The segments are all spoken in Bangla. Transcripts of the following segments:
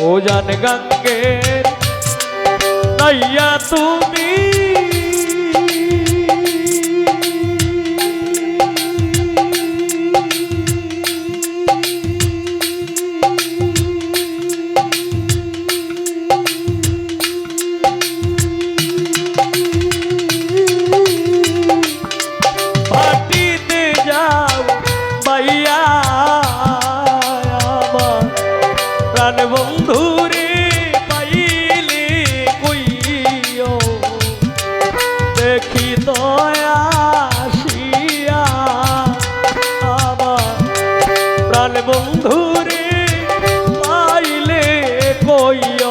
ও জান গঙ্গের তাইয়া তুমি প্রাণ বন্ধুরে পাইলে কইয়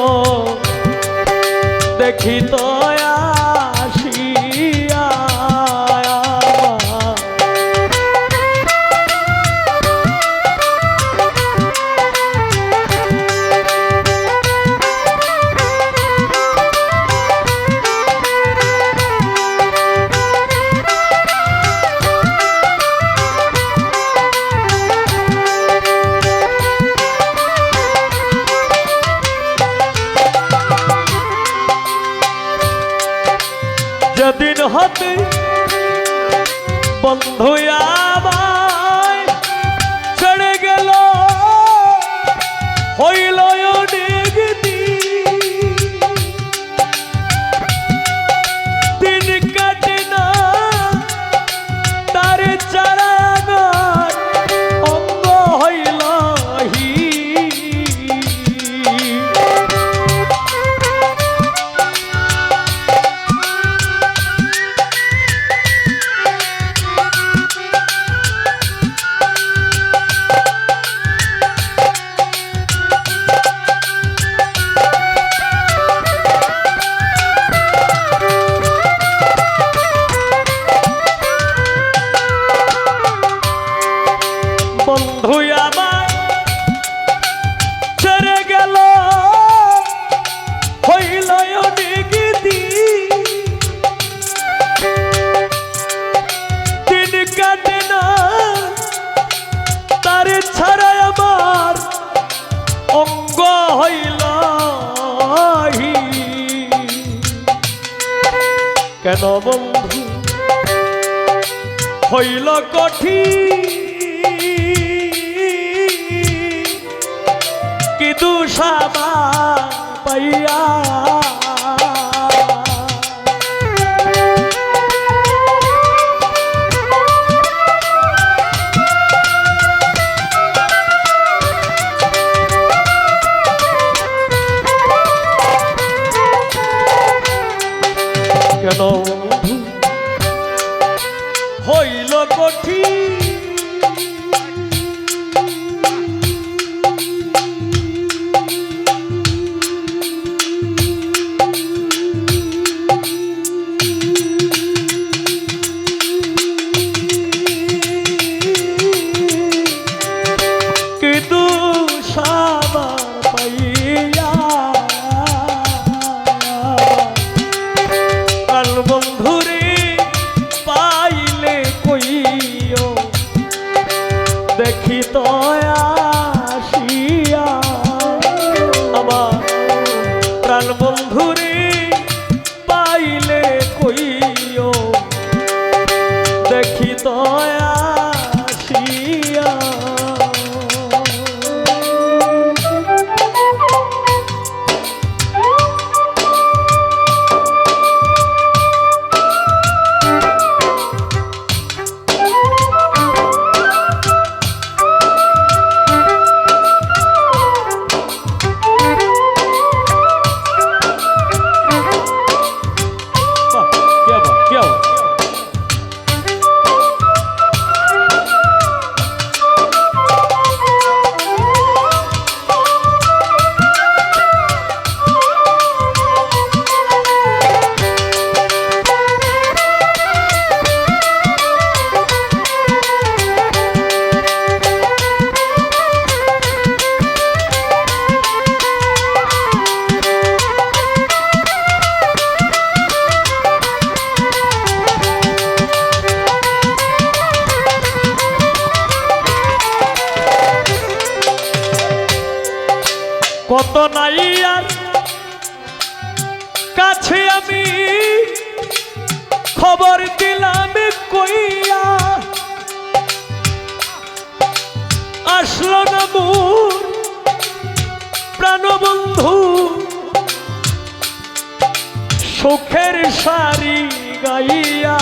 দেখি দয়াশিয়া বন্ধু আমার, ছেড়ে গেল হইল দিন। কাটে না, তারে ছাড়া আমার অঙ্গ কেন বন্ধু, হইল কঠিন কি দুষাবা পাইয়া বন্ধুরে কাছে আমি খবর দিলাম কইয়া আসলো না মোর প্রাণবন্ধু। সুখের সারি গাইয়া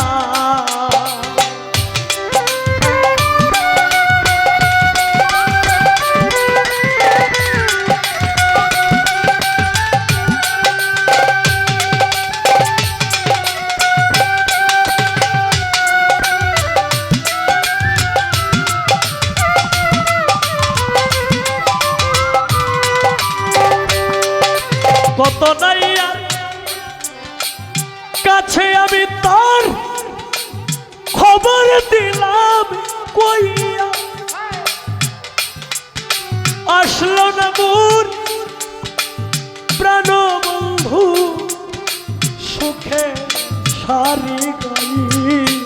কত নাই কাছে আমি তার খবর দিলাম কইয়া। আসলো না মোর প্রাণ বন্ধু সুখে সারি গাইয়া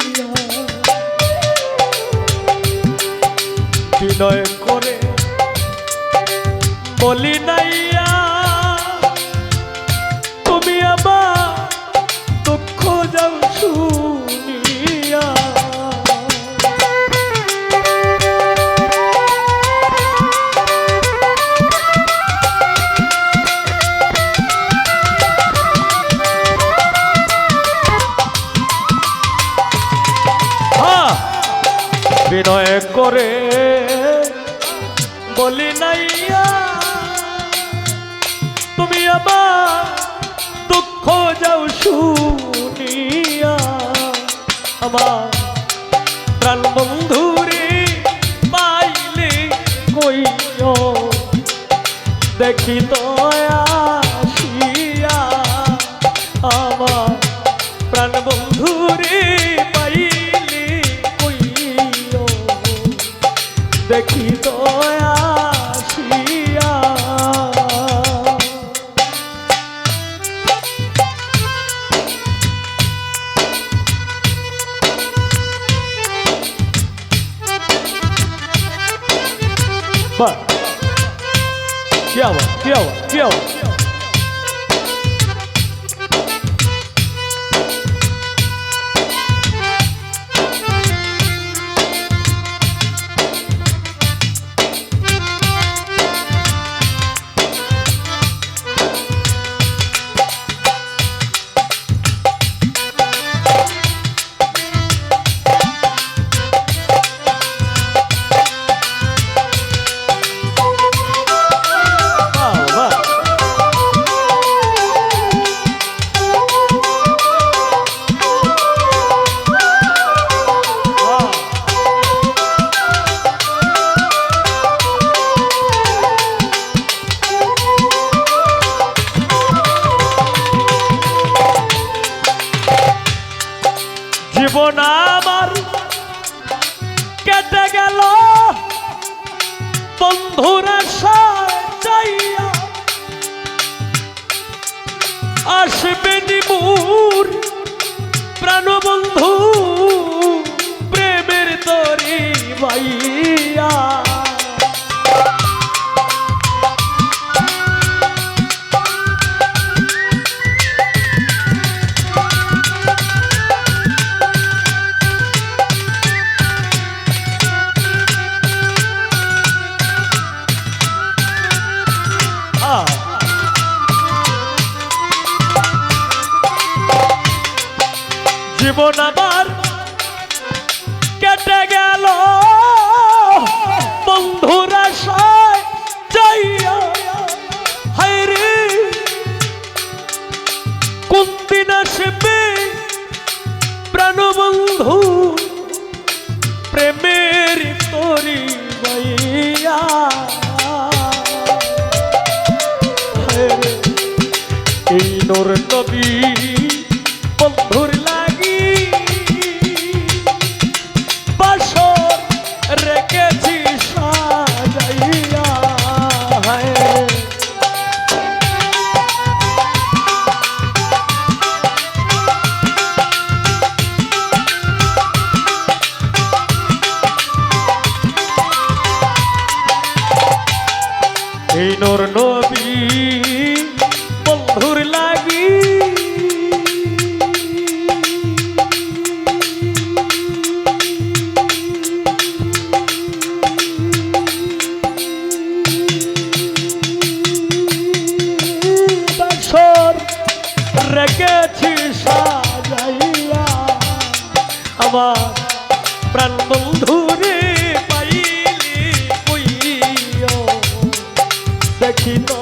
বিনয় করে, বলি নাইয়া তুমি আমার দুঃখ যাও শুনিয়া। আমার প্রাণ বন্ধুরে পাইলে কইও, দেখি দয়াশিয়া জীবন আমার কেটে গেল। বন্ধুরা সাইয়া আসবে নিমুর প্রাণবন্ধু। জীবন আবার কেটে গেল। দেখি দয়াশিয়া